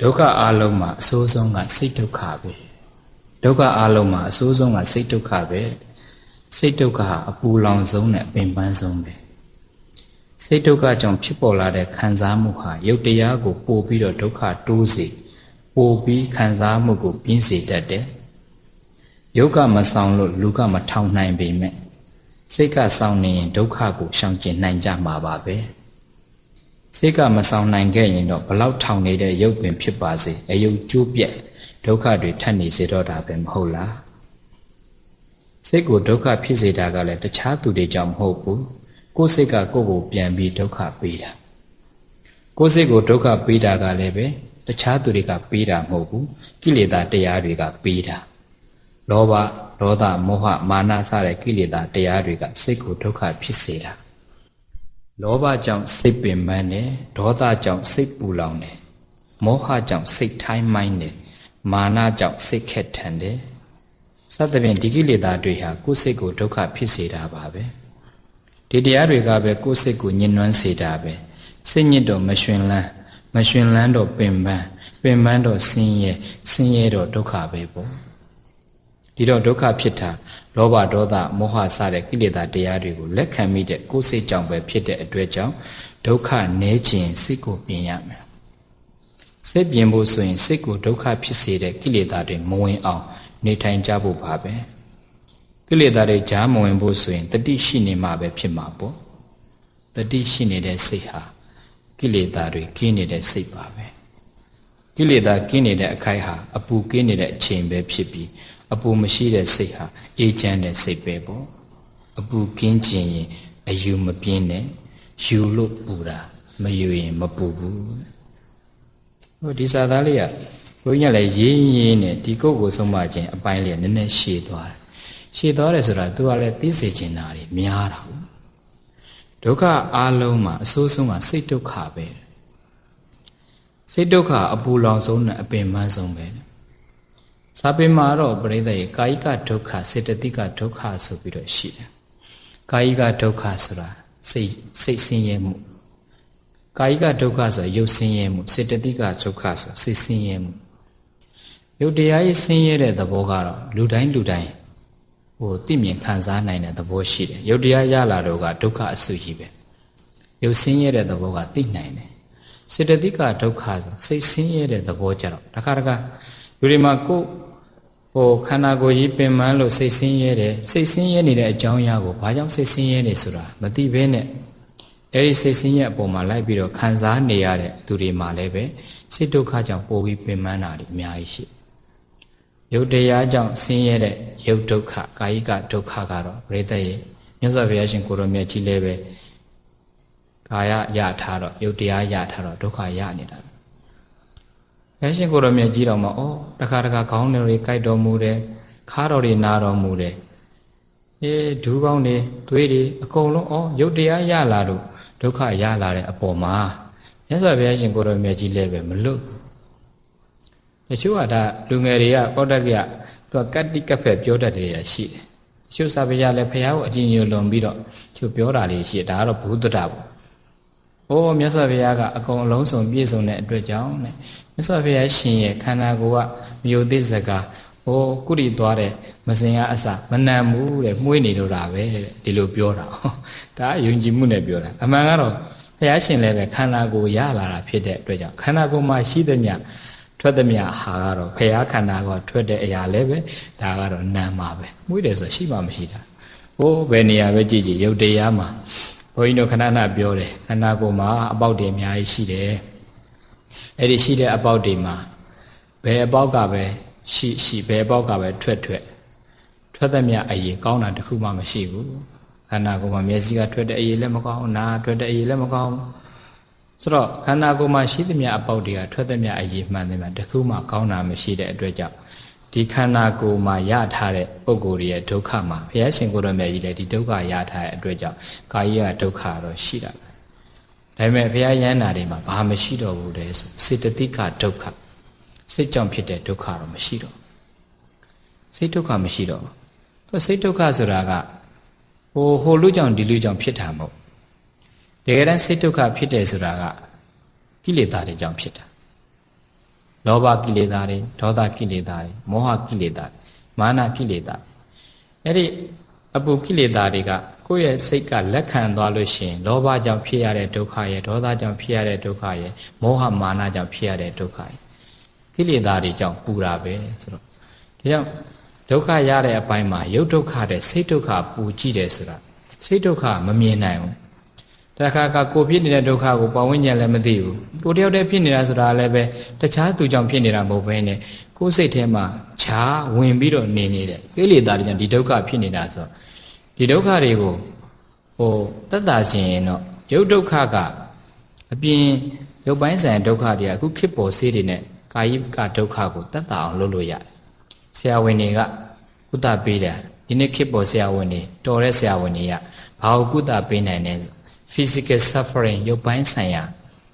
ဒုက္ခအလုံးမှာအဆိုးဆုံးကစိတ်ဒုက္ခပဲဒုက္ခအလုံးမှာအဆိုးဆုံးကစိတ်ဒုက္ခပဲစိတ်ဒုက္ခဟာအပူလောင်ဆုံးနဲ့အပင်ပန်းဆုံးပဲစိတ်ဒုက္ခကြောင့်ဖြစ်ပေါ်လာတဲ့ခံစားမှုဟာရုပ်တရားကိုပို့ပြီးတော့ဒုက္ခတိုးစေပို့ပြီးခံစားမှုကိုပြင်းစေတတ်တယ်ယုတ်ကမဆောင်လို့လူကမထောင်နိုင်ပေမဲ့စိတ်ကဆောင်နေရင်ဒုက္ခကိုရှောင်ကျဉ်နိုင်ကြမှာပါပဲ စိတ်ကမဆောင်နိုင်ခဲ့ရင်တော့ဘလောက်ထောင်နေတဲ့ရုပ်ပင်ဖြစ်ပါစေအယုတ်ကျိုးပြက်ဒုက္ခတွေထပ်နေစေတော့တာပဲမဟုတ်လားစိတ်ကိုဒုက္ခဖြစ်စေတာကလည်းတခြားသူတွေကြောင့်မဟုတ်ဘူးကိုယ်စိတ်ကကိုယ့်ကိုပြန်ပြီးဒုက္ခပေးတာကိုယ်စိတ်ကိုဒုက္ခပေးတာကလည်းပဲတခြားသူတွေကပေးတာမဟုတ်ဘူးကိလေသာတရားတွေကပေးတာလောဘဒေါသမောဟမာနစတဲ့ကိလေသာတရားတွေကစိတ်ကိုဒုက္ခဖြစ်စေတာ လောဘကြောင့်စိတ်ပင်ပန်းတယ်ဒေါသကြောင့်စိတ်ပူလောင်တယ်မောဟကြောင့်စိတ်ထိုင်းမိုင်းတယ်မာနကြောင့်စိတ်ခက်ထန်တယ်စသဖြင့်ဒီကိလေသာတွေဟာကိုယ်စိတ်ကိုဒုက္ခဖြစ်စေတာပါပဲဒီတရားတွေကပဲကိုယ်စိတ်ကိုညှဉ်းနှွမ်းစေတာပဲစိတ်ညစ်တော့မရှင်လန်းမရှင်လန်းတော့ပင်ပန်းပင်ပန်းတော့ဆင်းရဲဆင်းရဲတော့ဒုက္ခပဲပေါ့ဒီတော့ဒုက္ခဖြစ်တာ လောဘဒေါသမောဟစတဲ့ကိလေသာတရားတွေကိုလက်ခံမိတဲ့ကိုယ်စိတ်ကြောင့်ပဲဖြစ်တဲ့အတွက်ကြောင့်ဒုက္ခနည်းခြင်းစိတ်ကိုပြင်ရမယ်စိတ်ပြင်ဖို့ဆိုရင်စိတ်ကိုဒုက္ခဖြစ်စေတဲ့ကိလေသာတွေမဝင်အောင်နေထိုင်ကြဖို့ပါပဲကိလေသာတွေကြားမဝင်ဖို့ဆိုရင်တတိရှိနေမှပဲဖြစ်မှာပေါ့တတိရှိနေတဲ့စိတ်ဟာကိလေသာတွေကင်းနေတဲ့စိတ်ပါပဲကိလေသာကင်းနေတဲ့အခိုက်ဟာအပူကင်းနေတဲ့အချိန်ပဲဖြစ်ပြီး အပူမရှိတဲ့စိတ်ဟာအေးချမ်းတဲ့စိတ်ပဲပေါ့အပူကင်းခြင်းရင်အယူမပြင်းနဲ့ယူလို့ပူတာမယူရင်မပူဘူးဟိုဒီစာသားလေးကဘုန်းကြီးလည်းရင်းရင်းနဲ့ဒီကိုယ်ကိုဆုံးမခြင်းအပိုင်းလေးနည်းနည်းရှည်သွားတယ်ရှည်သွားတယ်ဆိုတာသူကလည်းသိစေချင်တာတွေများတာဟုတ်ဒုက္ခအလုံးမှာအဆိုးဆုံးကစိတ်ဒုက္ခပဲစိတ်ဒုက္ခအပူလောင်ဆုံးနဲ့အပင်ပန်းဆုံးပဲ စာပေမှာတော့ပြိဿရေကာယကဒုက္ခစေတသိကဒုက္ခဆိုပြီးတော့ရှိတယ်ကာယကဒုက္ခဆိုတာစိတ်စိတ်ဆင်းရဲမှုကာယကဒုက္ခဆိုရုပ်ဆင်းရဲမှုစေတသိကဒုက္ခဆိုစိတ်ဆင်းရဲမှုရုပ်တရားရေးဆင်းရဲတဲ့သဘောကတော့လူတိုင်းလူတိုင်းဟိုသိမြင်ခံစားနိုင်တဲ့သဘောရှိတယ်ရုပ်တရားရလာတော့ကဒုက္ခအစုကြီးပဲရုပ်ဆင်းရဲတဲ့သဘောကသိနိုင်တယ်စေတသိကဒုက္ခဆိုစိတ်ဆင်းရဲတဲ့သဘောကြတော့တခါတခါလူတွေမှာကိုယ် ဟိုခန္ဓာကိုယ်ကြီးပင်ပန်းလို့စိတ်ဆင်းရဲတယ်စိတ်ဆင်းရဲနေတဲ့အကြောင်းအရာကိုဘာကြောင့်စိတ်ဆင်းရဲနေဆိုတာမသိဘဲနဲ့အဲဒီစိတ်ဆင်းရဲအပေါ်မှာလိုက်ပြီးတော့ခံစားနေရတဲ့သူတွေမှာလည်းပဲစိတ်ဒုက္ခကြောင့်ပိုပြီးပင်ပန်းတာတွေအများကြီးရှိရုပ်တရားကြောင့်ဆင်းရဲတဲ့ရုပ်ဒုက္ခကာယိကဒုက္ခကတော့ပရိသတ်ရဲ့မြတ်စွာဘုရားရှင်ကိုရောမြတ်ကြီးလည်းပဲကာယရထားတော့ရုပ်တရားရထားတော့ဒုက္ခရနေတာ ဘုရားရှင်ကိုရောမြတ်ကြီးတော်မှာဩတခါတခါခေါင်းတွေကြိုက်တော်မူတယ်ခါတော်တွေနာတော်မူတယ်အေးဒူးကောင်းတွေသွေးတွေအကုန်လုံးဩရုပ်တရားရလာလို့ဒုက္ခရလာတဲ့အပေါ်မှာမြတ်စွာဘုရားရှင်ကိုရောမြတ်ကြီးလည်းပဲမလွတ်တချို့ကဒါလူငယ်တွေကပောတ္တကရသူကကတ္တိကဖက်ပြောတတ်တယ်ရရှိတယ်တချို့စာပေရလည်းဘုရားကိုအကြည်ညိုလွန်ပြီးတော့သူပြောတာလေးရှိတယ်ဒါကတော့ဘုဒ္ဓတာပေါ့။ အိုးမြတ်စွာဘုရားကအကုန်အလုံးစုံပြည့်စုံတဲ့အတွက်ကြောင့်တဲ့မြတ်စွာဘုရားရှင်ရဲ့ခန္ဓာကိုယ်ကမြို့သစ်စကားဟိုကုရီသွားတယ်မစင်ရအစမနံဘူးတဲ့မှုေးနေလို့တာပဲတဲ့ဒီလိုပြောတာ။ဒါယုံကြည်မှုနဲ့ပြောတာ။အမှန်ကတော့ဘုရားရှင်လည်းပဲခန္ဓာကိုယ်ရလာတာဖြစ်တဲ့အတွက်ကြောင့်ခန္ဓာကိုယ်မှာရှိသမျှထွက်သမျှဟာကတော့ဘုရားခန္ဓာကထွက်တဲ့အရာလည်းပဲဒါကတော့နာမှာပဲမှုေးတယ်ဆိုရှိမှမရှိတာ။ဟိုဘယ်နေရာပဲကြည့်ကြည့်ယုတ်တရားမှာ ဘုန်းကြီးတို့ခဏခဏပြောတယ်ခန္ဓာကိုယ်မှာအပေါက်တွေအများကြီးရှိတယ်အဲ့ဒီရှိတဲ့အပေါက်တွေမှာဘယ်အပေါက်ကပဲရှိရှိဘယ်အပေါက်ကပဲထွက်ထွက်ထွက်သမျှအရေးကောင်းတာတခုမှမရှိဘူးခန္ဓာကိုယ်မှာမျက်စိကထွက်တဲ့အရေးလည်းမကောင်းနားထွက်တဲ့အရေးလည်းမကောင်းဆိုတော့ခန္ဓာကိုယ်မှာရှိသမျှအပေါက်တွေကထွက်သမျှအရေးမှန်တယ်မှာတခုမှကောင်းတာမရှိတဲ့အတွက်ကြောင့် ဒီခန္ဓာကိုယ်မှာရထားတဲ့ပုံကိုယ်ရဲ့ဒုက္ခမှာဘုရားရှင်ကိုယ်တော်မြတ်ကြီးလည်းဒီဒုက္ခရထားတဲ့အတွက်ကြောင့်ကာယကဒုက္ခတော့ရှိတာပဲဒါပေမဲ့ဘုရားယန္တာတွေမှာဘာမရှိတော့ဘူးလေစေတသိကဒုက္ခစိတ်ကြောင့်ဖြစ်တဲ့ဒုက္ခတော့မရှိတော့စိတ်ဒုက္ခမရှိတော့သူစိတ်ဒုက္ခဆိုတာကဟိုဟိုလူကြောင့်ဒီလူကြောင့်ဖြစ်တာမဟုတ်တကယ်တမ်းစိတ်ဒုက္ခဖြစ်တယ်ဆိုတာကကိလေသာတွေကြောင့်ဖြစ်တာ လောဘကိလေသာတွေဒေါသကိလေသာတွေမောဟကိလေသာမာနကိလေသာအဲ့ဒီအပူကိလေသာတွေကကိုယ့်ရဲ့စိတ်ကလက်ခံသွားလို့ရှိရင်လောဘကြောင့်ဖြစ်ရတဲ့ဒုက္ခရဲ့ဒေါသကြောင့်ဖြစ်ရတဲ့ဒုက္ခရဲ့မောဟမာနကြောင့်ဖြစ်ရတဲ့ဒုက္ခရဲ့ကိလေသာတွေကြောင့်ပူတာပဲဆိုတော့ဒါကြောင့်ဒုက္ခရတဲ့အပိုင်းမှာရုပ်ဒုက္ခတဲ့စိတ်ဒုက္ခပူကြည့်တယ်ဆိုတာစိတ်ဒုက္ခမမြင်နိုင်ဘူး တခါကကိုဖြစ်နေတဲ့ဒုက္ခကိုပဝိညာဉ်လည်းမသိဘူးကိုတယောက်တည်းဖြစ်နေတာဆိုတာလည်းပဲတခြားသူကြောင့်ဖြစ်နေတာမဟုတ်ဘဲနဲ့ကိုယ်စိတ်ထဲမှာခြားဝင်ပြီးတော့နေနေတဲ့ကိလေသာတွေကြောင့်ဒီဒုက္ခဖြစ်နေတာဆိုဒီဒုက္ခတွေကိုဟိုတတ်တာရှင်ရင်တော့ရုပ်ဒုက္ခကအပြင်ရုပ်ပိုင်းဆိုင်ဒုက္ခတွေကအခုခေတ်ပေါ်စေးတွေနဲ့ကာယိကဒုက္ခကိုတတ်တာအောင်လုပ်လို့ရတယ်ဆရာဝန်တွေကကုသပေးတယ်ဒီနေ့ခေတ်ပေါ်ဆရာဝန်တွေတော်တဲ့ဆရာဝန်တွေကဘာကိုကုသပေးနိုင်လဲ physical suffering ရုပ်ပိုင်းဆိုင်ရာ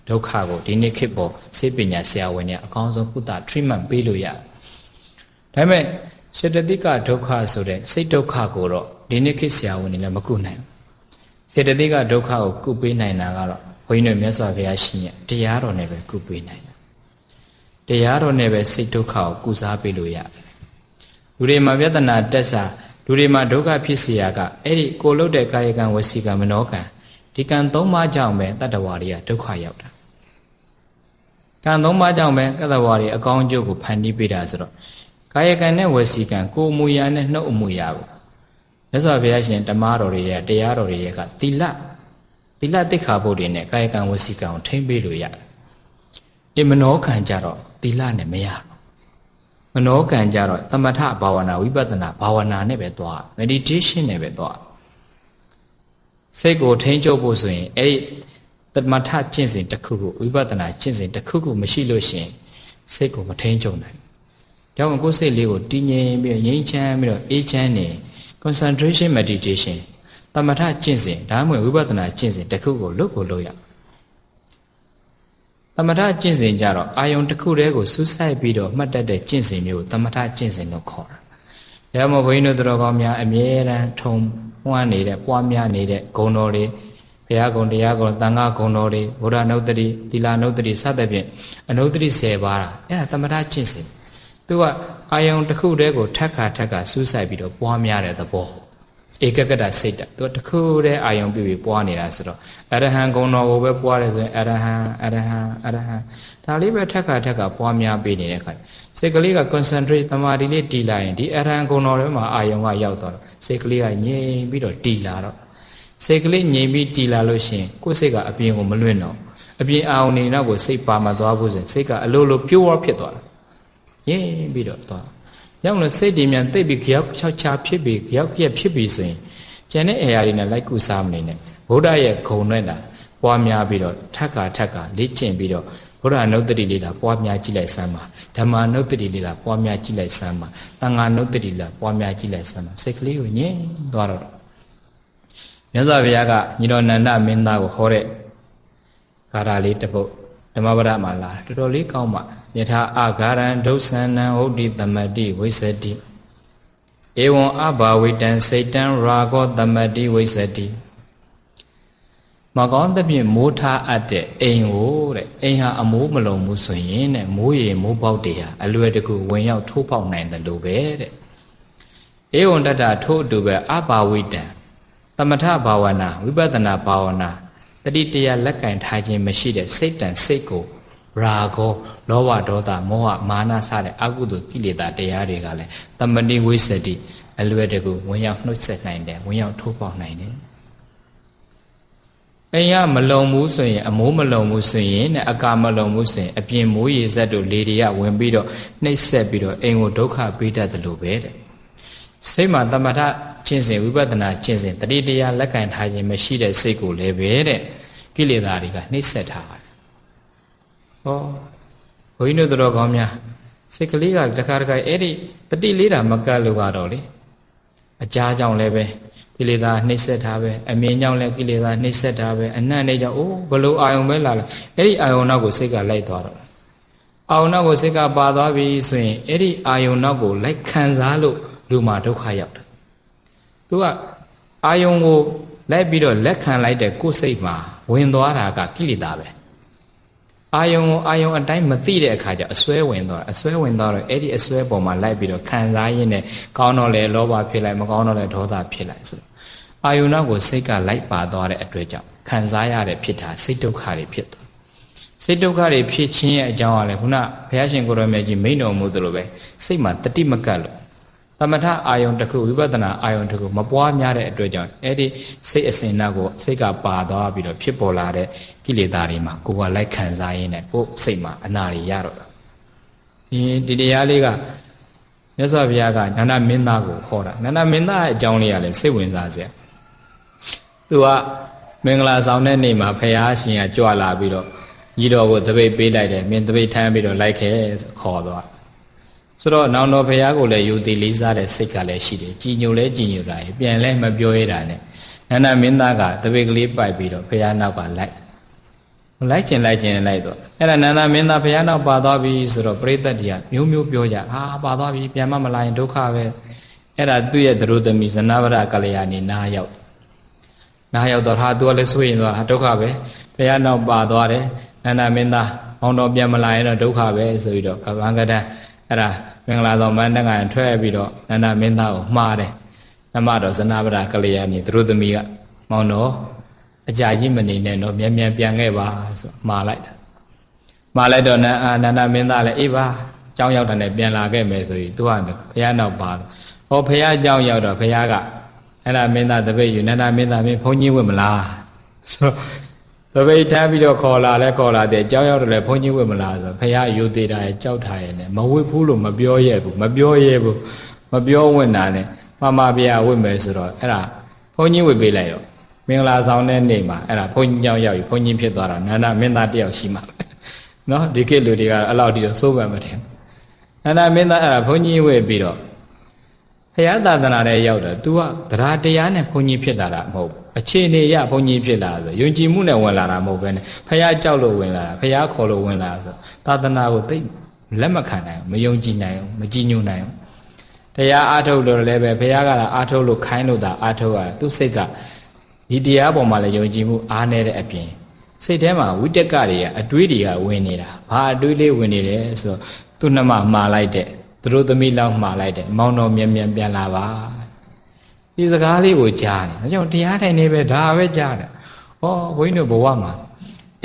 ဒုက္ခကိုဒီနေ့ခေတ်ပေါ်စေပညာဆရာဝန်တွေအကောင်းဆုံးကုသ treatment ပေးလို့ရတယ်ဒါပေမဲ့စေတသိကဒုက္ခဆိုတဲ့စိတ်ဒုက္ခကိုတော့ဒီနေ့ခေတ်ဆရာဝန်တွေလည်းမကုနိုင်ဘူးစေတသိကဒုက္ခကိုကုပေးနိုင်တာကတော့ဘုန်းကြီးတို့မြတ်စွာဘုရားရှင်ရဲ့တရားတော်နဲ့ပဲကုပေးနိုင်တယ်တရားတော်နဲ့ပဲစိတ်ဒုက္ခကိုကုစားပေးလို့ရတယ်လူတွေမှာပြဿနာတက်စာလူတွေမှာဒုက္ခဖြစ်เสียကအဲ့ဒီကိုလုတ်တဲ့ကာယကံဝစီကံမနောကံ ဒီကံသုံးပါးကြောင့်ပဲတတ္တဝါတွေကဒုက္ခရောက်တာကံသုံးပါးကြောင့်ပဲတတ္တဝါတွေအကောင်းအကျိုးကိုဖန်တီးပေးတာဆိုတော့ကာယကံနဲ့ဝစီကံကိုယ်အမူအရာနဲ့နှုတ်အမူအရာကိုမြတ်စွာဘုရားရှင်ဓမ္မတော်တွေရဲ့တရားတော်တွေရဲ့ကသီလသီလတိခါဖို့တွေနဲ့ကာယကံဝစီကံကိုထိမ့်ပေးလို့ရတယ်ဒီမနောကံကြတော့သီလနဲ့မရမနောကံကြတော့သမထဘာဝနာဝိပဿနာဘာဝနာနဲ့ပဲသွား meditation နဲ့ပဲသွား စိတ်ကိုထိန်းချုပ်ဖို့ဆိုရင်အဲ့ဒီသမထကျင့်စဉ်တစ်ခုခုဝိပဿနာကျင့်စဉ်တစ်ခုခုမရှိလို့ရှိရင်စိတ်ကိုမထိန်းချုပ်နိုင်ဘူးဒါကြောင့်ကိုယ်စိတ်လေးကိုတည်ငြိမ်ပြီးငြိမ်းချမ်းပြီးတော့အေးချမ်းနေ concentration meditation သမထကျင့်စဉ်ဒါမှမဟုတ်ဝိပဿနာကျင့်စဉ်တစ်ခုကိုလုပ်ကိုလုပ်ရသမထကျင့်စဉ်ကြတော့အာယုံတစ်ခုတည်းကိုစူးစိုက်ပြီးတော့မှတ်တတ်တဲ့ကျင့်စဉ်မျိုးကိုသမထကျင့်စဉ်လို့ခေါ်တာ။ ဒါမှမဟုတ်ဘုန်းကြီးတို့တော်ကောင်းများအမြဲတမ်းထုံပွားနေတဲ့ပွားများနေတဲ့ဂုဏ်တော်တွေဘုရားဂုဏ်တရားဂုဏ်သံဃာဂုဏ်တော်တွေဘုရားနုဒ္ဒတိသီလနုဒ္ဒတိစသဖြင့်အနုဒ္ဒတိ10ပါးတာအဲ့ဒါသမထကျင့်စဉ်သူကအာယုံတစ်ခုတည်းကိုထက်ခါထက်ခါစူးစိုက်ပြီးတော့ပွားများတဲ့သဘောဧကကတစိတ်တသူတခုတည်းအာယုံပြပြီးပွားနေတာဆိုတော့အရဟံဂုံတော်ကိုပဲပွားတယ်ဆိုရင်အရဟံအရဟံအရဟံ ဒါလေးပဲထက်ခါထက်ခါပွားများပေးနေတဲ့ခါစိတ်ကလေးက concentrate တမာဒီလေးတီလာရင်ဒီအရဟံဂုံတော်ထဲမှာအာယုံကရောက်တော့စိတ်ကလေးကငြိမ်ပြီးတော့တီလာတော့စိတ်ကလေးငြိမ်ပြီးတီလာလို့ရှိရင်ကိုယ်စိတ်ကအပြင်ကိုမလွင့်တော့အပြင်အာယုံနေတော့ကိုစိတ်ပါမသွားဘူးဆိုရင်စိတ်ကအလိုလို pure ဖြစ်သွားတာငြိမ်ပြီးတော့သွားရောက်လို့စိတ်တွေမြန်သိပ်ပြီးကြောက်ချောက်ချာဖြစ်ပြီးကြောက်ကြက်ဖြစ်ပြီးဆိုရင်ကျန်တဲ့အရာတွေနဲ့လိုက်ကူစားမနေနဲ့ဗုဒ္ဓရဲ့ဂုံနဲ့တာပွားများပြီးတော့ထက်ကထက်ကလေ့ကျင့်ပြီးတော့ ဘုရားနုတ္တိလေးလာပွားများကြည့်လိုက်စမ်းပါဓမ္မနုတ္တိလေးလာပွားများကြည့်လိုက်စမ်းပါသံဃာနုတ္တိလာပွားများကြည့်လိုက်စမ်းပါစိတ်ကလေးကိုငြိမ်သွားတော့မြတ်စွာဘုရားကညီတော်နန္ဒမင်းသားကိုဟောတဲ့ဂါထာလေးတစ်ပုဒ်ဓမ္မပဒမှာလာတော်တော်လေးကောင်းပါယထာအာဂါရံဒုစန္နံဟုတ်တိသမတိဝိသတိဧဝံအဘာဝိတံစိတ်တံရာဂောသမတိဝိသတိ မကောင်းသဖြင့်မိုးထားအပ်တဲ့အိမ်ကိုတဲ့အိမ်ဟာအမိုးမလုံဘူးဆိုရင်တဲ့မိုးရေမိုးပေါက်တွေဟာအလွယ်တကူဝင်ရောက်ထိုးပေါက်နိုင်တယ်လို့ပဲတဲ့ဧဝံတတထိုးအတူပဲအဘာဝိတံသမထဘာဝနာဝိပဿနာဘာဝနာတတိတရားလက်ကင်ထားခြင်းမရှိတဲ့စိတ်တန်စိတ်ကိုရာဂောလောဘဒေါသမောဟမာနစတဲ့အကုသိုလ်ကိလေသာတရားတွေကလည်းတမဏိဝိသတိအလွယ်တကူဝင်ရောက်နှုတ်ဆက်နိုင်တယ်ဝင်ရောက်ထိုးပေါက်နိုင်တယ် အိမ်ကမလုံဘူးဆိုရင်အမိုးမလုံဘူးဆိုရင်နဲ့အကာမလုံဘူးဆိုရင်အပြင်မိုးရေစက်တို့လေတွေကဝင်ပြီးတော့နှိပ်ဆက်ပြီးတော့အိမ်ကိုဒုက္ခပေးတတ်တယ်လို့ပဲတဲ့စိတ်မှာတမထကျင့်စဉ်ဝိပဿနာကျင့်စဉ်တတိတရားလက်ကင်ထားခြင်းမရှိတဲ့စိတ်ကိုလည်းပဲတဲ့ကိလေသာတွေကနှိပ်ဆက်ထားတယ်။ဟောဘုန်းကြီးတို့တော်ကောင်းများစိတ်ကလေးကတခါတခါအဲ့ဒီတတိလေးတာမကတ်လို့ကတော့လေအကြားကြောင့်လည်းပဲ ကိလေသာနှိပ်စက်တာပဲအမြင်ကြောင့်လည်းကိလေသာနှိပ်စက်တာပဲအနတ်နေကြောင့်အိုးဘလို့အာယုံပဲလာလာအဲ့ဒီအာယုံနောက်ကိုစိတ်ကလိုက်သွားတော့အာယုံနောက်ကိုစိတ်ကပါသွားပြီဆိုရင်အဲ့ဒီအာယုံနောက်ကိုလိုက်ခံစားလို့လူမှာဒုက္ခရောက်တယ်သူကအာယုံကိုလိုက်ပြီးတော့လက်ခံလိုက်တဲ့ကိုယ်စိတ်မှာဝင်သွားတာကကိလေသာပဲ အာယုံကိုအာယုံအတိုင်းမသိတဲ့အခါကျအစွဲဝင်သွားအစွဲဝင်သွားတော့အဲ့ဒီအစွဲပေါ်မှာလိုက်ပြီးတော့ခံစားရင်းနဲ့ကောင်းတော့လေလောဘဖြစ်လိုက်မကောင်းတော့လေဒေါသဖြစ်လိုက်ဆိုတော့အာယုံနောက်ကိုစိတ်ကလိုက်ပါသွားတဲ့အတွက်ကြောင့်ခံစားရတဲ့ဖြစ်တာစိတ်ဒုက္ခတွေဖြစ်သွားစိတ်ဒုက္ခတွေဖြစ်ခြင်းရဲ့အကြောင်းကလည်းခုနဘုရားရှင်ကိုရောမြတ်ကြီးမိန့်တော်မူသလိုပဲစိတ်မှာတတိမကတ်လို့ သမထအာယုံတစ်ခုဝိပဿနာအာယုံတစ်ခုမပွားများတဲ့အတွက်ကြောင့်အဲ့ဒီစိတ်အစဉ်နောက်ကိုစိတ်ကပါသွားပြီးတော့ဖြစ်ပေါ်လာတဲ့ကိလေသာတွေမှာကိုယ်ကလိုက်ခံစားရင်းနဲ့ကိုယ်စိတ်မှာအနာတွေရတော့တာဒီဒီတရားလေးကမြတ်စွာဘုရားကနန္ဒမင်းသားကိုခေါ်တာနန္ဒမင်းသားရဲ့အကြောင်းလေးကလည်းစိတ်ဝင်စားစရာသူကမင်္ဂလာဆောင်တဲ့နေ့မှာဖရာရှင်ကကြွလာပြီးတော့ညီတော်ကိုတပိတ်ပေးလိုက်တယ်မင်းတပိတ်ထမ်းပြီးတော့လိုက်ခဲ့ခေါ်သွား ဆိုတော့နောင်တော်ဖရာကိုလည်းယူတည်လေးစားတဲ့စိတ်ကလည်းရှိတယ်ကြည်ညိုလဲကြည်ညိုတာပြန်လဲမပြောရတာနဲ့နန္ဒမင်းသားကတပိတ်ကလေးပိုက်ပြီးတော့ဖရာနောက်ကလိုက်လိုက်ကျင်လိုက်ကျင်လိုက်တော့အဲ့ဒါနန္ဒမင်းသားဖရာနောက်ပါသွားပြီဆိုတော့ပရိသတ်တွေကမျိုးမျိုးပြောကြဟာပါသွားပြီပြန်မမလာရင်ဒုက္ခပဲအဲ့ဒါသူ့ရဲ့သရုသမီဇနဗရကလျာဏီနားရောက်နားရောက်တော့ဟာသူကလည်းဆိုရင်တော့ဒုက္ခပဲဖရာနောက်ပါသွားတယ်နန္ဒမင်းသားမောင်တော်ပြန်မလာရင်တော့ဒုက္ခပဲဆိုပြီးတော့ကဗံကတန်း အဲ့ဒါမင်္ဂလာဆောင်မန္တကံထွက်ပြီးတော့နန္ဒမင်းသားကိုမှားတယ်နမတော်ဇနဗရကလျာဏီသရုသမီးကမောင်တော်အကြာကြီးမနေနဲ့တော့မြန်မြန်ပြန်ခဲ့ပါဆိုမှားလိုက်တာမှားလိုက်တော့နန္အာနန္ဒမင်းသားလည်းအေးပါเจ้าရောက်တယ်ပြန်လာခဲ့မယ်ဆိုပြီးသူကဘုရားနောက်ပါဟောဘုရားเจ้าရောက်တော့ဘုရားကအဲ့ဒါမင်းသားတပည့်ယူနန္ဒမင်းသားမင်းဘုန်းကြီးဝတ်မလားဆို ။သပိတ်ထားပြီးတော့ခေါ်လာလဲခေါ်လာတယ်။ကြောက်ရောက်တယ်လဲဘုန်းကြီးဝတ်မလားဆိုဖရာယူသေးတာရဲ့ကြောက်ထားရဲ့နဲ့မဝတ်ဘူးလို့မပြောရဲဘူးမပြောရဲဘူးမပြောဝင်တာနဲ့မမဖရာဝတ်မယ်ဆိုတော့အဲ့ဒါဘုန်းကြီးဝတ်ပေးလိုက်တော့မင်္ဂလာဆောင်တဲ့နေ့မှာအဲ့ဒါဘုန်းကြီးကြောက်ရောက်ပြီဘုန်းကြီးဖြစ်သွားတာနန္ဒမင်းသားတယောက်ရှိမှပဲ။နော်ဒီကိလူတွေကအဲ့လောက်ဒီတော့စိုးပံမတယ်။နန္ဒမင်းသားအဲ့ဒါဘုန်းကြီးဝတ်ပြီးတော့ ရားသာသနာထဲရောက်တော့ तू ကတရားတရားနဲ့ဘုန်းကြီးဖြစ်လာတာမဟုတ်ဘူးအခြေအနေရဘုန်းကြီးဖြစ်လာဆိုယုံကြည်မှုနဲ့ဝင်လာတာမဟုတ်ဘဲနဲ့ဘုရားကြောက်လို့ဝင်လာတာဘုရားခေါ်လို့ဝင်လာတာဆိုသာသနာကိုသိလက်မခံနိုင်ဘူးမယုံကြည်နိုင်ဘူးမကြည်ညိုနိုင်ဘူးတရားအားထုတ်လို့လည်းပဲဘုရားကလည်းအားထုတ်လို့ခိုင်းလို့သာအားထုတ်ရသူစိတ်ကဒီတရားပေါ်မှာလည်းယုံကြည်မှုအားနေတဲ့အပြင်စိတ်ထဲမှာဝိတက်ကတွေကအတွေးတွေကဝင်နေတာဘာအတွေးလေးဝင်နေတယ်ဆိုတော့သူ့နှမမှားလိုက်တဲ့ သူတို့သမီးလောက်မှားလိုက်တဲ့မောင်တော်မြန်မြန်ပြန်လာပါဒီစကားလေးကိုကြားတယ်ဒါကြောင့်တရားထိုင်နေပဲဒါပဲကြားတယ်ဟောဘုန်းကြီးတို့ဘဝမှာ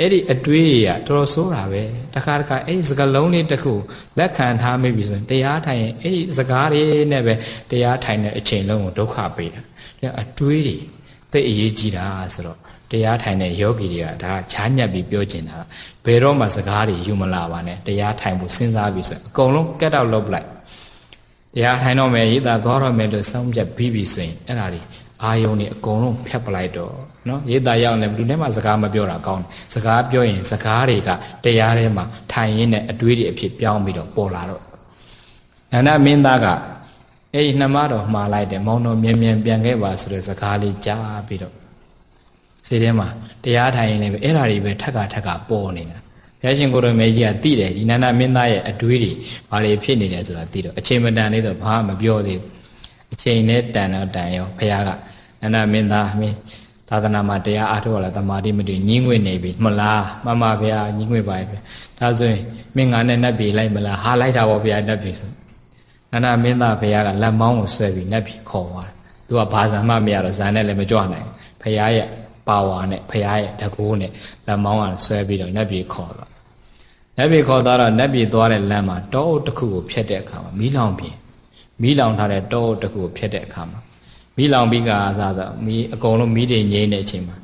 အဲ့ဒီအတွေးတွေကတော်တော်ဆိုးတာပဲတခါတခါအဲ့ဒီစကားလုံးလေးတစ်ခုလက်ခံထားမိပြီဆိုရင်တရားထိုင်ရင်အဲ့ဒီစကားလေးနဲ့ပဲတရားထိုင်တဲ့အချိန်လုံးကိုဒုက္ခပေးတာဒါအတွေးတွေသိအရေးကြီးတာဆိုတော့ တရားထိုင်တဲ့ယောဂီတွေကဒါဈာညက်ပြီးပြောကျင်တာဘယ်တော့မှစကားတွေယူမလာပါနဲ့တရားထိုင်ဖို့စဉ်းစားပြီးဆိုအကုန်လုံးကက်တော့လုပ်လိုက်တရားထိုင်တော့မယ်ရေးတာသွားတော့မယ်လို့စောင့်ပြပြီးပြီဆိုရင်အဲ့ဒါတွေအာယုံတွေအကုန်လုံးဖျက်ပလိုက်တော့နော်ရေးတာရောက်နေဘယ်သူနဲ့မှစကားမပြောတာကောင်းတယ်စကားပြောရင်စကားတွေကတရားထဲမှာထိုင်ရင်းနဲ့အတွေးတွေအဖြစ်ပြောင်းပြီးတော့ပေါ်လာတော့နန္ဒမင်းသားကအဲ့ဒီနှမတော်မှားလိုက်တယ်မောင်တော်မြန်မြန်ပြန်ခဲ့ပါဆိုတဲ့စကားလေးကြားပြီးတော့ စိတ်ထဲမှာတရားထိုင်ရင်လည်းအဲ့ဓာတွေပဲထက်ကထက်ကပေါ်နေတာဘုရားရှင်ကိုရမေကြီးကသိတယ်ဒီနန္ဒမင်းသားရဲ့အတွေးတွေဘာတွေဖြစ်နေတယ်ဆိုတာသိတော့အချိန်မတန်သေးတော့ဘာမှမပြောသေးဘူးအချိန်နဲ့တန်တော့တန်ရောဘုရားကနန္ဒမင်းသားမင်းသာသနာမှာတရားအားထုတ်ရလားတမာတိမတူညင်းငွေနေပြီမလားမမဘုရားညင်းငွေပါပဲဒါဆိုရင်မင်းငါနဲ့နတ်ပြည်လိုက်မလားဟာလိုက်တာပေါ့ဘုရားနတ်ပြည်ဆိုနန္ဒမင်းသားဘုရားကလက်မောင်းကိုဆွဲပြီးနတ်ပြည်ခေါ်သွားတယ်သူကဘာဇာမှမရတော့ဇာနဲ့လည်းမကြွနိုင်ဘုရားရဲ့ ပါဝါနဲ့ဘုရားရဲ့တကူနဲ့လက်မောင်းကဆွဲပြီးတော့နတ်ပြည်ခေါ်သွားနတ်ပြည်ခေါ်သွားတော့နတ်ပြည်သွားတဲ့လမ်းမှာတောအုပ်တစ်ခုကိုဖျက်တဲ့အခါမှာမီးလောင်ပြင်မီးလောင်ထားတဲ့တောအုပ်တစ်ခုကိုဖျက်တဲ့အခါမှာမီးလောင်ပြီးကစားစားမီးအကုန်လုံးမီးတွေငြိမ်းတဲ့အချိန်မှာ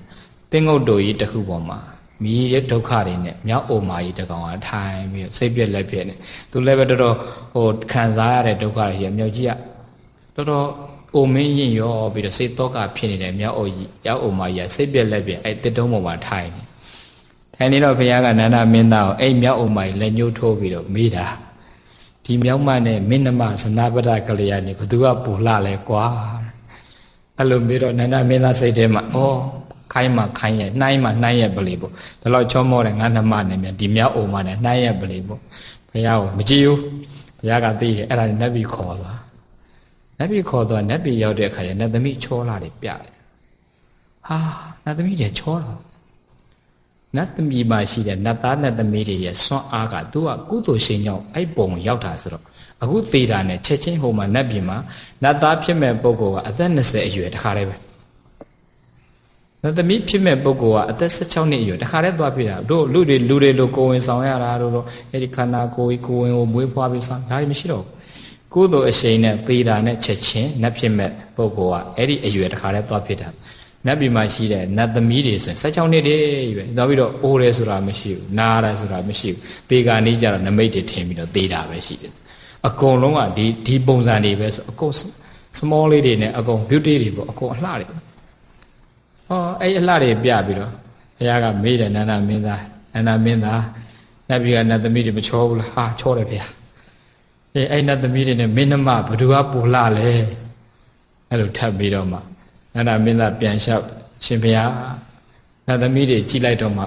တင်းငုတ်တို့ကြီးတစ်ခုပေါ်မှာမီးရဲ့ဒုက္ခတွေနဲ့မြောက်အိုမာကြီးတကောင်ကထိုင်ပြီးစိတ်ပြက်လက်ပြက်နေသူလည်းပဲတော်တော်ဟိုခံစားရတဲ့ဒုက္ခတွေကြီးမြောက်ကြီးကတော်တော် အိုမင်းရင်ရောပြီးတော့စိတ်တော့ကဖြစ်နေတဲ့မြောက်အိုကြီးရောက်အိုမာကြီးကစိတ်ပြက်လက်ပြက်အဲ့တစ်တုံးပေါ်မှာထိုင်နေထိုင်နေတော့ဘုရားကနန္ဒမင်းသားကိုအဲ့မြောက်အိုမာကြီးလက်ညှိုးထိုးပြီးတော့မေးတာဒီမြောက်မနဲ့မင်းနမဇနာပဒကလျာဏီဘသူကပူလှလဲကွာအဲ့လိုမေးတော့နန္ဒမင်းသားစိတ်ထဲမှာဩခိုင်းမှခိုင်းရဲ့နှိုင်းမှနှိုင်းရဲ့ပလီပေါ့ဒါတော့ချောမောတဲ့ငါနှမနဲ့မြန်ဒီမြောက်အိုမာနဲ့နှိုင်းရဲ့ပလီပေါ့ဘုရားကိုမကြည့်ဘူးဘုရားကသိတယ်အဲ့ဒါနတ်ပြည်ခေါ်သွား နတ်ပြည်ခေါ်သွားနတ်ပြည်ရောက်တဲ့အခါကျနတ်သမီးချောလာတယ်ပြတယ်ဟာနတ်သမီးတွေချောတာနတ်သမီးမှာရှိတဲ့နတ်သားနတ်သမီးတွေရဲ့စွန့်အားကသူကကုသိုလ်ရှင်ကြောင့်အဲ့ပုံရောက်တာဆိုတော့အခုသေးတာနဲ့ချက်ချင်းဟိုမှာနတ်ပြည်မှာနတ်သားဖြစ်မဲ့ပုဂ္ဂိုလ်ကအသက်20အရွယ်တခါတည်းပဲနတ်သမီးဖြစ်မဲ့ပုဂ္ဂိုလ်ကအသက်16နှစ်အရွယ်တခါတည်းသွားပြတာတို့လူတွေလူတွေလိုကိုဝင်ဆောင်ရတာတို့တော့အဲ့ဒီခန္ဓာကိုယ်ကိုဝင်ကိုမွေးဖွားပြီးဆောင်ဒါမရှိတော့ ကုသိုလ်အရှိန်နဲ့သေးတာနဲ့ချက်ချင်းနတ်ဖြစ်မဲ့ပုဂ္ဂိုလ်ကအဲ့ဒီအရွယ်တခါတည်းသွားဖြစ်တာနတ်ပြည်မှာရှိတဲ့နတ်သမီးတွေဆိုရင်16နှစ်တည်းရွယ်နောက်ပြီးတော့အိုးတယ်ဆိုတာမရှိဘူးနားတယ်ဆိုတာမရှိဘူးသေကာနီးကြတော့နမိတ်တွေထင်ပြီးတော့သေတာပဲရှိတယ်အကုန်လုံးကဒီဒီပုံစံတွေပဲဆိုအကုန် small လေးတွေနဲ့အကုန် beauty တွေပေါ့အကုန်အလှတွေဟောအဲ့အလှတွေပြပြီးတော့ဘုရားကမေးတယ်နန္ဒမင်းသားနန္ဒမင်းသားနတ်ပြည်ကနတ်သမီးတွေမချောဘူးလားဟာချောတယ်ဘုရား အေးအဲ့နတ်သမီးတွေနဲ့မင်းနှမဘသူကပူလှလဲအဲ့လိုထပ်ပြီးတော့မှနန္ဒမင်းသားပြန်လျှောက်ရှင်ဘုရားနတ်သမီးတွေကြည်လိုက်တော့မှတ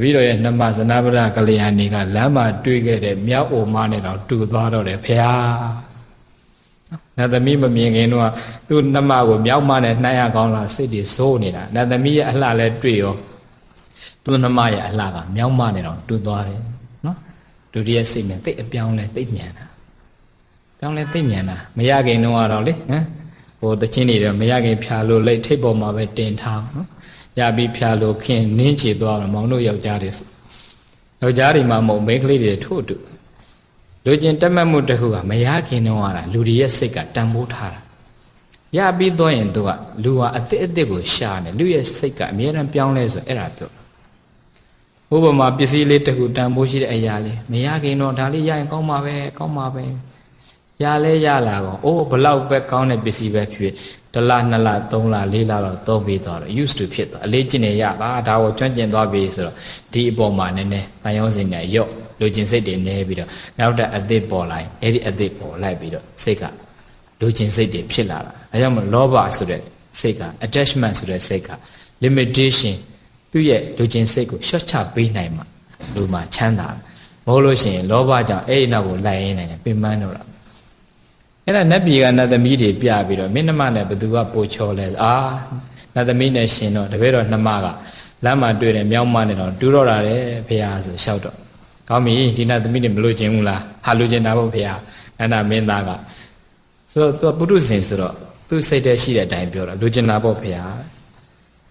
ပည့်တော်ရဲ့နှမဇနဗရကလျာဏီကလမ်းမှာတွေ့ခဲ့တဲ့မြောက်အိုမနဲ့တော့တူသွားတော့တယ်ဘုရားနတ်သမီးမမြင်ခင်တော့သူ့နှမကိုမြောက်မနဲ့နှိုင်းရကောင်းလားစိတ်တွေစိုးနေတာနတ်သမီးရဲ့အလှလဲတွေ့ရောသူ့နှမရဲ့အလှကမြောက်မနဲ့တော့တူသွားတယ်နော်ဒုတိယစိတ်နဲ့တိတ်အပြောင်းလဲတိတ်မြန်တာ ပြောင်းလဲတိတ်မြန်တာမရခင်တော့ကတော့လေဟမ်ဟိုတချင်းတွေတော့မရခင်ဖြာလို့လက်ထိပ်ပေါ်မှာပဲတင်ထားနော်ရပြီးဖြာလို့ခင်နင်းချေသွားတော့မောင်တို့ယောက်ျားတွေဆိုယောက်ျားတွေမှာမဟုတ်မိန်းကလေးတွေထို့တူလူချင်းတက်မှတ်မှုတခုကမရခင်တော့ရတာလူတွေရဲ့စိတ်ကတန်ဖိုးထားတာရပြီးတော့ရင်သူကလူဟာအစ်စ်အစ်စ်ကိုရှာနေလူရဲ့စိတ်ကအမြဲတမ်းပြောင်းလဲဆိုအဲ့ဒါပြောဥပမာပစ္စည်းလေးတခုတန်ဖိုးရှိတဲ့အရာလေးမရခင်တော့ဒါလေးရရင်ကောင်းမှာပဲကောင်းမှာပဲ ရလဲရလာကောအိုးဘလောက်ပဲကောင်းတဲ့ပစ္စည်းပဲဖြစ်ဖြစ်တစ်လနှစ်လသုံးလလေးလတော့သုံးပြီးသွားတော့ used to ဖြစ်သွားအလေးကျင့်နေရပါဒါကိုကျွမ်းကျင်သွားပြီဆိုတော့ဒီအပေါ်မှာနည်းနည်းတန်ရုံးစင်နဲ့ရော့လူကျင်စိတ်တွေနည်းပြီးတော့နောက်တဲ့အသစ်ပေါ်လာရင်အဲ့ဒီအသစ်ပေါ်လိုက်ပြီးတော့စိတ်ကလူကျင်စိတ်တွေဖြစ်လာတာအဲကြောင့်မလောဘဆိုတဲ့စိတ်က attachment ဆိုတဲ့စိတ်က limitation သူ့ရဲ့လူကျင်စိတ်ကို short ချပေးနိုင်မှလူမှာချမ်းသာမဟုတ်လို့ရှိရင်လောဘကြောင့်အဲ့ဒီနောက်ကိုလိုက်ရင်းနိုင်တယ်ပင်ပန်းတော့တာ အဲ့ဒါနတ်ပြည်ကနတ်သမီးတွေပြပြီးတော့မင်းနှမနဲ့ဘသူကပို့ချော်လဲအာနတ်သမီးနဲ့ရှင်တော့တပည့်တော်နှမကလမ်းမှာတွေ့တယ်မြောက်မနဲ့တော့တူတော့တာတယ်ဖေဟာဆိုလျှောက်တော့ကောင်းပြီဒီနတ်သမီးတွေမလို့ခြင်းဘူးလားဟာလို့ခြင်းတာပေါ့ဖေဟာအဲ့ဒါမင်းသားကဆိုတော့သူကပုထုဇဉ်ဆိုတော့သူစိတ်ထဲရှိတဲ့အတိုင်းပြောတာလူခြင်းတာပေါ့ဖေဟာ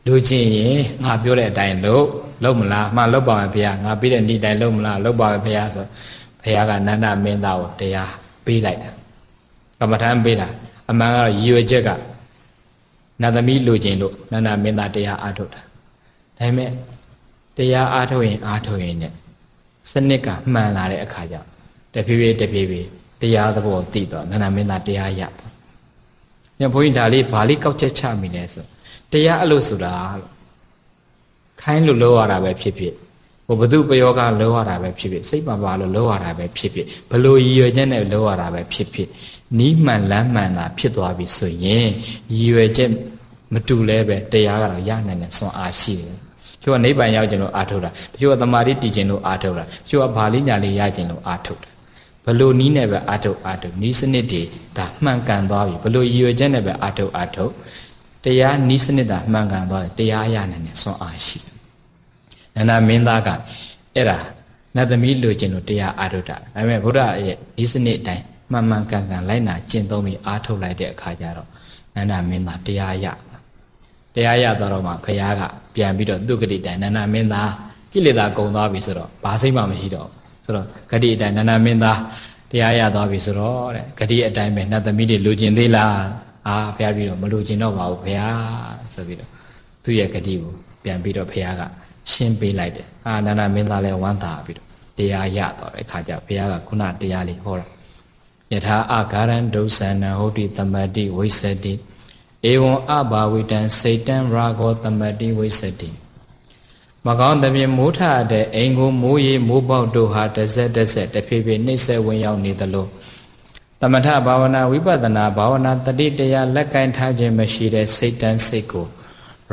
လူခြင်းရင်ငါပြောတဲ့အတိုင်းလို့လုံးမလားမှလုံးပါမယ်ဖေဟာငါပြီးတဲ့နေ့တိုင်းလုံးမလားလုံးပါမယ်ဖေဟာဆိုဖေဟာကနန္ဒမင်းသားကိုတရားပေးလိုက်တာ ကမ္မထမ်းပေးတာအမှန်ကတော့ရည်ရွယ်ချက်ကနတ်သမီးလူကျင်လို့နန္ဒမင်းသားတရားအားထုတ်တာဒါပေမဲ့တရားအားထုတ်ရင်အားထုတ်ရင်ねစနစ်ကမှန်လာတဲ့အခါကျတဖြည်းဖြည်းတဖြည်းဖြည်းတရားသဘောသိတော့နန္ဒမင်းသားတရားရတော့ညဘုန်းကြီးဒါလေးဗာလေးကောက်ချက်ချမိလဲဆိုတရားအလို့ဆိုတာလို့ခိုင်းလို့လောရတာပဲဖြစ်ဖြစ်ဟိုဘသူပယောကလောရတာပဲဖြစ်ဖြစ်စိတ်ပါပါလို့လောရတာပဲဖြစ်ဖြစ်ဘလို့ရည်ရွယ်ချက်နဲ့လောရတာပဲဖြစ်ဖြစ် နီးမှန်လမ်းမှန်တာဖြစ်သွားပြီဆိုရင်ရည်ရွယ်ချက်မတူလဲပဲတရားကတော့ရနိုင်တဲ့စွမ်းအားရှိတယ်ချို့ကနိဗ္ဗာန်ရောက်ခြင်းလို့အာထုတ်တာတချို့ကသမာဓိတည်ခြင်းလို့အာထုတ်တာတချို့ကဘာလိညာလေးရခြင်းလို့အာထုတ်တာဘလို့နီးနဲ့ပဲအာထုတ်အာထုတ်နီးစနစ်တွေဒါမှန်ကန်သွားပြီဘလို့ရည်ရွယ်ချက်နဲ့ပဲအာထုတ်အာထုတ်တရားနီးစနစ်တာမှန်ကန်သွားတယ်တရားရနိုင်တဲ့စွမ်းအားရှိတယ်နန္ဒမင်းသားကအဲ့ဒါနတ်သမီးလိုခြင်းလို့တရားအာထုတ်တာဒါပေမဲ့ဘုရားရဲ့နီးစနစ်အတိုင်း မှန်မှန်ကန်ကန်လိုက်နာကျင့်သုံးပြီးအားထုတ်လိုက်တဲ့အခါကျတော့နန္ဒမင်းသားတရားရတရားရတော့မှဘုရားကပြန်ပြီးတော့သူဂတိတိုင်နန္ဒမင်းသားကိလေသာကုန်သွားပြီဆိုတော့ဘာစိတ်မှမရှိတော့ဆိုတော့ဂတိအတိုင်းနန္ဒမင်းသားတရားရသွားပြီဆိုတော့တဲ့ဂတိအတိုင်းပဲနတ်သမီးတွေလိုချင်သေးလားအာဘုရားပြီးတော့မလိုချင်တော့ပါဘူးဘုရားဆိုပြီးတော့သူ့ရဲ့ဂတိကိုပြန်ပြီးတော့ဘုရားကရှင်းပေးလိုက်တယ်အာနန္ဒမင်းသားလည်းဝမ်းသာပြီးတော့တရားရတော့တဲ့အခါကျဘုရားကခုနတရားလေးဟောတာ ယထာအာဂရံဒုစန္နဟုတ်တိတမတိဝိသတိဧဝံအဘာဝိတံစိတ်တံရာဂောတမတိဝိသတိမကောင်းသဖြင့်မိုးထတဲ့အိမ်ကိုမိုးရီမိုးပေါက်တို့ဟာတစ်ဆက်တစ်ဆက်တဖြည်းဖြည်းနှိမ့်ဆက်ဝင်ရောက်နေသလိုတမထဘာဝနာဝိပဿနာဘာဝနာတတိတရားလက်ကင်ထားခြင်းမရှိတဲ့စိတ်တန်းစိတ်ကို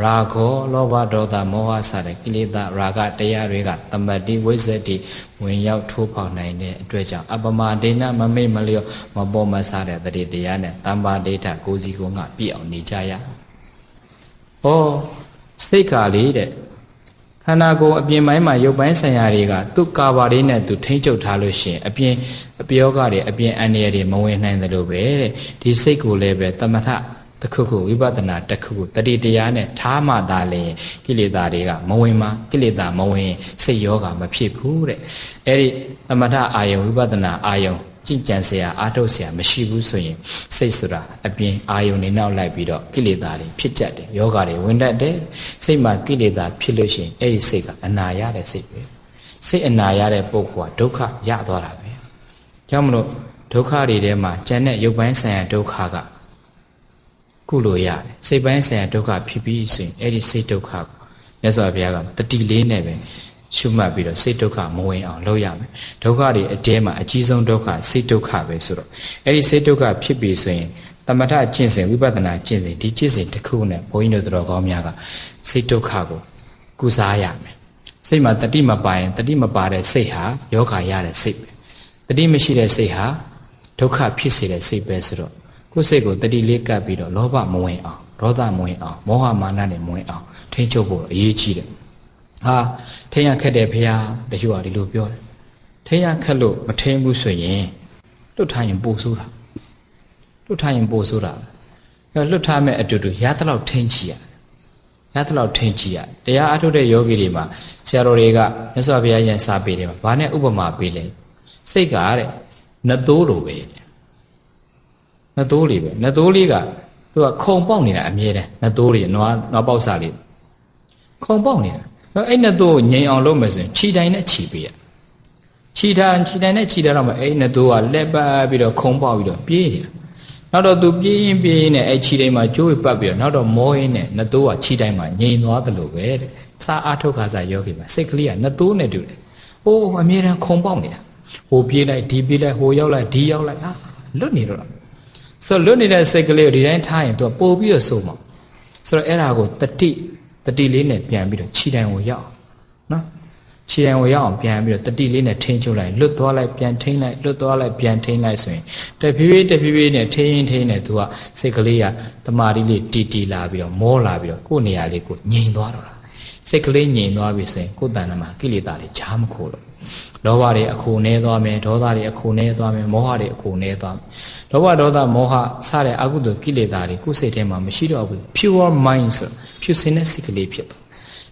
ရာဂောလောဘဒေါသမောဟစတဲ့ကိလေသာရာဂတရားတွေကတမတိဝိဇ္ဇတိဝင်ရောက်ထိုးပေါက်နိုင်တဲ့အတွက်ကြောင့်အပမဒေနမမိတ်မလျော့မပေါ်မဆတဲ့တတိတရားနဲ့တမ္ပါဒိဋ္ဌကိုစီကိုငါပြည့်အောင်နေကြရ။ဟောစိတ်ခါလေးတဲ့ခန္ဓာကိုယ်အပြင်ပိုင်းမှာရုပ်ပိုင်းဆိုင်ရာတွေကသူ့ကာဘာလေးနဲ့သူထိမ့်ချုပ်ထားလို့ရှိရင်အပြင်အပြောကတွေအပြင်အန္တရာယ်တွေမဝင်နိုင်သလိုပဲတဲ့ဒီစိတ်ကိုလည်းပဲတမထ တစ်ခုခုဝိပဿနာတစ်ခုခုတတိတရားနဲ့ထားမှသာလေကိလေသာတွေကမဝင်ပါကိလေသာမဝင်စိတ်ယောဂမဖြစ်ဘူးတဲ့အဲ့ဒီသမထအာယုံဝိပဿနာအာယုံကြည်ကြံစရာအာထုတ်စရာမရှိဘူးဆိုရင်စိတ်ဆိုတာအပြင်အာယုန်နေနောက်လိုက်ပြီးတော့ကိလေသာတွေဖြစ်ကြတယ်ယောဂတွေဝင်တတ်တယ်စိတ်မှာကိလေသာဖြစ်လို့ရှိရင်အဲ့ဒီစိတ်ကအနာရတဲ့စိတ်ပဲစိတ်အနာရတဲ့ပုဂ္ဂိုလ်ကဒုက္ခရသွားတာပဲကြောင့်မလို့ဒုက္ခတွေထဲမှာဉာဏ်နဲ့ရုပ်ပိုင်းဆိုင်ရာဒုက္ခက ကုလို့ရတယ်စိတ်ပိုင်းဆိုင်ရာဒုက္ခဖြစ်ပြီးဆိုရင်အဲ့ဒီစိတ်ဒုက္ခကိုမြတ်စွာဘုရားကတတိလေးနဲ့ပဲရှုမှတ်ပြီးတော့စိတ်ဒုက္ခမဝင်အောင်လုပ်ရမယ်ဒုက္ခတွေအတဲမှာအကြီးဆုံးဒုက္ခစိတ်ဒုက္ခပဲဆိုတော့အဲ့ဒီစိတ်ဒုက္ခဖြစ်ပြီဆိုရင်တမထကျင့်စဉ်ဝိပဿနာကျင့်စဉ်ဒီကျင့်စဉ်တစ်ခုနဲ့ဘုန်းကြီးတို့တော်ကောင်းများကစိတ်ဒုက္ခကိုကုစားရမယ်စိတ်မှာတတိမပါရင်တတိမပါတဲ့စိတ်ဟာယောဂရတဲ့စိတ်ပဲတတိမရှိတဲ့စိတ်ဟာဒုက္ခဖြစ်စေတဲ့စိတ်ပဲဆိုတော့ ကိုယ်စိတ်ကိုတတိလေးကပ်ပြီးတော့လောဘမဝင်အောင်ဒေါသမဝင်အောင်မောဟမာနနဲ့မဝင်အောင်ထိန်းချုပ်ဖို့အရေးကြီးတယ်ဟာထိန်းရခက်တယ်ဖေဟာတချို့ကဒီလိုပြောတယ်ထိန်းရခက်လို့မထိန်းဘူးဆိုရင်လွတ်ထားရင်ပိုဆိုးတာလွတ်ထားရင်ပိုဆိုးတာအဲလွတ်ထားမဲ့အတူတူရသလောက်ထိန်းချရရသလောက်ထိန်းချရတရားအထုတ်တဲ့ယောဂီတွေမှာဆရာတော်တွေကမြတ်စွာဘုရားယံစာပေတွေမှာဘာနဲ့ဥပမာပေးလဲစိတ်ကတဲ့နှသိုးလိုပဲ နှသိုးလေးပဲနှသိုးလေးကသူကခုံပေါက်နေတာအမြဲတမ်းနှသိုးတွေနွားနွားပေါက်စာလေးခုံပေါက်နေတာအဲ့နှသိုးကိုငြိမ်အောင်လုပ်မယ်ဆိုရင်ခြိတိုင်နဲ့ခြိပေးရခြိထားခြိတိုင်နဲ့ခြိထားတော့မှအဲ့နှသိုးကလက်ပတ်ပြီးတော့ခုံပေါက်ပြီးတော့ပြေးနေတာနောက်တော့သူပြေးရင်ပြေးရင်နဲ့အဲ့ခြိတိုင်မှာကျိုးပတ်ပြီးတော့နောက်တော့မောရင်းနဲ့နှသိုးကခြိတိုင်မှာငြိမ်သွားသလိုပဲတဲ့စာအာထုတ်ခါစားယောဂီမှာစိတ်ကလေးကနှသိုးနဲ့တူတယ်။အိုးအမြဲတမ်းခုံပေါက်နေတာ။ဟိုပြေးလိုက်ဒီပြေးလိုက်ဟိုရောက်လိုက်ဒီရောက်လိုက်ဟာလွတ်နေတော့ ဆိုလွတ်နေတဲ့စိတ်ကလေးကိုဒီတိုင်းထားရင်သူကပို့ပြီးတော့စိုးမှာဆိုတော့အဲ့ဒါကိုတတိတတိလေးနဲ့ပြန်ပြီးတော့ခြိတိုင်ကိုရောက်နော်ခြေတိုင်ကိုရောက်အောင်ပြန်ပြီးတော့တတိလေးနဲ့ထိန်းချုပ်လိုက်လွတ်သွားလိုက်ပြန်ထိန်းလိုက်လွတ်သွားလိုက်ပြန်ထိန်းလိုက်ဆိုရင်တဖြည်းဖြည်းတဖြည်းဖြည်းနဲ့ထိန်းထိန်းနဲ့သူကစိတ်ကလေးကတမာတိလေးတီတီလာပြီးတော့မောလာပြီးတော့ကိုယ့်နေရာလေးကိုငြိမ်သွားတော့တာစိတ်ကလေးငြိမ်သွားပြီဆိုရင်ကိုယ်တဏ္ဍမှာကိလေသာတွေချားမခိုးတော့ လောဘတွေအခုနေသွားမယ်ဒေါသတွေအခုနေသွားမယ်မောဟတွေအခုနေသွားမယ်လောဘဒေါသမောဟစတဲ့အကုသိုလ်ကိလေသာတွေကိုယ်စိတ်ထဲမှာမရှိတော့ဘူး pure mind ဆိုဖြူစင်တဲ့စိတ်ကလေးဖြစ်သွား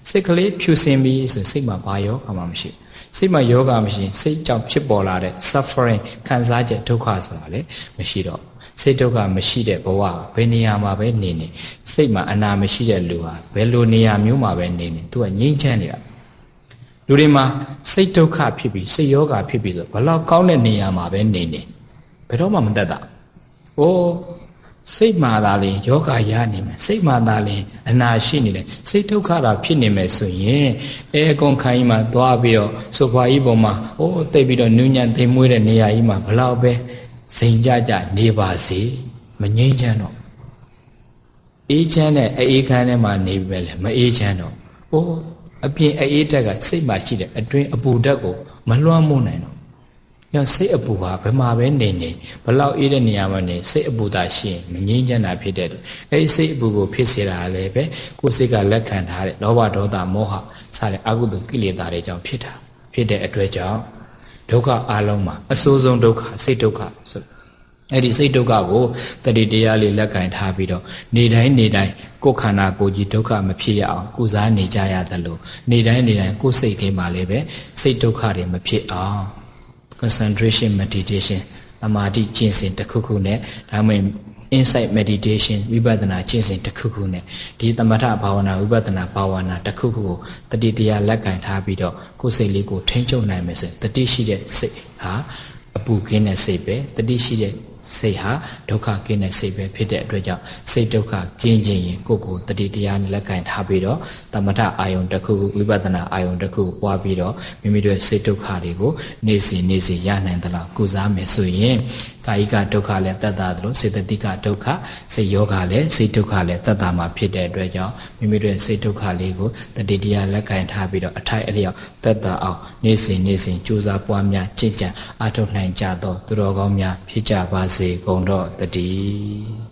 စိတ်ကလေးဖြူစင်ပြီဆိုစိတ်မှာဘာယောဂမှမရှိစိတ်မှာယောဂမရှိစိတ်ကြောင့်ဖြစ်ပေါ်လာတဲ့ suffering ခံစားချက်ဒုက္ခဆိုတာလည်းမရှိတော့စိတ်ဒုက္ခမရှိတဲ့ဘဝဘယ်နေရာမှာပဲနေနေစိတ်မှာအနာမရှိတဲ့လူဟာဘယ်လိုနေရာမျိုးမှာပဲနေနေသူကငြိမ်းချမ်းနေတာ လူတွေမှာစိတ်ဒုက္ခဖြစ်ပြီးစိတ်ယောဂဖြစ်ပြီးဆိုဘလောက်ကောင်းတဲ့နေရာမှာပဲနေနေဘယ်တော့မှမတတ်တာ။အိုးစိတ်မာသာလင်ယောဂရနေမယ်စိတ်မာသာလင်အနာရှိနေတယ်စိတ်ဒုက္ခတာဖြစ်နေမယ်ဆိုရင်အဲအကုန်ခိုင်းမှသွားပြီးတော့ဆိုဖွာကြီးပေါ်မှာအိုးတိတ်ပြီးတော့နူးညံ့သိမ်မွေးတဲ့နေရာကြီးမှာဘလောက်ပဲစိန်ကြကြနေပါစေမငြိမ်းချမ်းတော့အေးချမ်းတဲ့အေးခမ်းထဲမှာနေပြီပဲလေမအေးချမ်းတော့အိုး အပြင်အေးတက်ကစိတ်မှာရှိတဲ့အတွင်းအပူဓာတ်ကိုမလွှမ်းမိုးနိုင်တော့ညစိတ်အပူဟာဘယ်မှာပဲနေနေဘလောက်အေးတဲ့နေရာမှာနေစိတ်အပူသာရှိရင်မငြိမ်းချမ်းတာဖြစ်တဲ့အဲဒီစိတ်အပူကိုဖြစ်စေတာလည်းပဲကိုယ်စိတ်ကလက်ခံထားတဲ့လောဘဒေါသမောဟစတဲ့အကုသိုလ်ကိလေသာတွေကြောင့်ဖြစ်တာဖြစ်တဲ့အတွက်ကြောင့်ဒုက္ခအလုံးမှာအဆိုးဆုံးဒုက္ခစိတ်ဒုက္ခဆို အဲ့ဒီစိတ်ဒုက္ခကိုတတိတရားလေးလက်ကင်ထားပြီးတော့နေတိုင်းနေတိုင်းကိုယ်ခန္ဓာကိုယ်ကြီးဒုက္ခမဖြစ်ရအောင်ကုစားနေကြရသလိုနေတိုင်းနေတိုင်းကိုယ်စိတ်ထဲမှာလည်းပဲစိတ်ဒုက္ခတွေမဖြစ်အောင် concentration meditation အမာတိကျင့်စဉ်တစ်ခုခုနဲ့ဒါမှမဟုတ် insight meditation ဝိပဿနာကျင့်စဉ်တစ်ခုခုနဲ့ဒီသမထဘာဝနာဝိပဿနာဘာဝနာတစ်ခုခုကိုတတိတရားလက်ကင်ထားပြီးတော့ကိုယ်စိတ်လေးကိုထိန်းချုပ်နိုင်မယ်ဆိုရင်တတိရှိတဲ့စိတ်ဟာအပူကင်းတဲ့စိတ်ပဲတတိရှိတဲ့ စိတ်ဟာဒုက္ခကင်းတဲ့စိတ်ပဲဖြစ်တဲ့အတွက်ကြောင့်စိတ်ဒုက္ခကင်းခြင်းရင်ကိုယ့်ကိုတတိတရားနဲ့လက်ကင်ထားပြီးတော့တမထအာယုံတစ်ခုဝိပဿနာအာယုံတစ်ခုပွားပြီးတော့မိမိတို့စိတ်ဒုက္ခတွေကိုနေ့စဉ်နေ့စဉ်ရနိုင်သလားကုစားမယ်ဆိုရင်ကာယိကဒုက္ခလည်းတတ်တာသလိုစေတသိကဒုက္ခစိတ်ယောဂလည်းစိတ်ဒုက္ခလည်းတတ်တာမှာဖြစ်တဲ့အတွက်ကြောင့်မိမိတို့စိတ်ဒုက္ခလေးကိုတတိတရားလက်ကင်ထားပြီးတော့အထိုက်အလျောက်တတ်တာအောင်နေ့စဉ်နေ့စဉ်ကြိုးစားပွားများကြင်ကြံအားထုတ်နိုင်ကြသောသူတော်ကောင်းများဖြစ်ကြပါစေကုန်တော့တည်း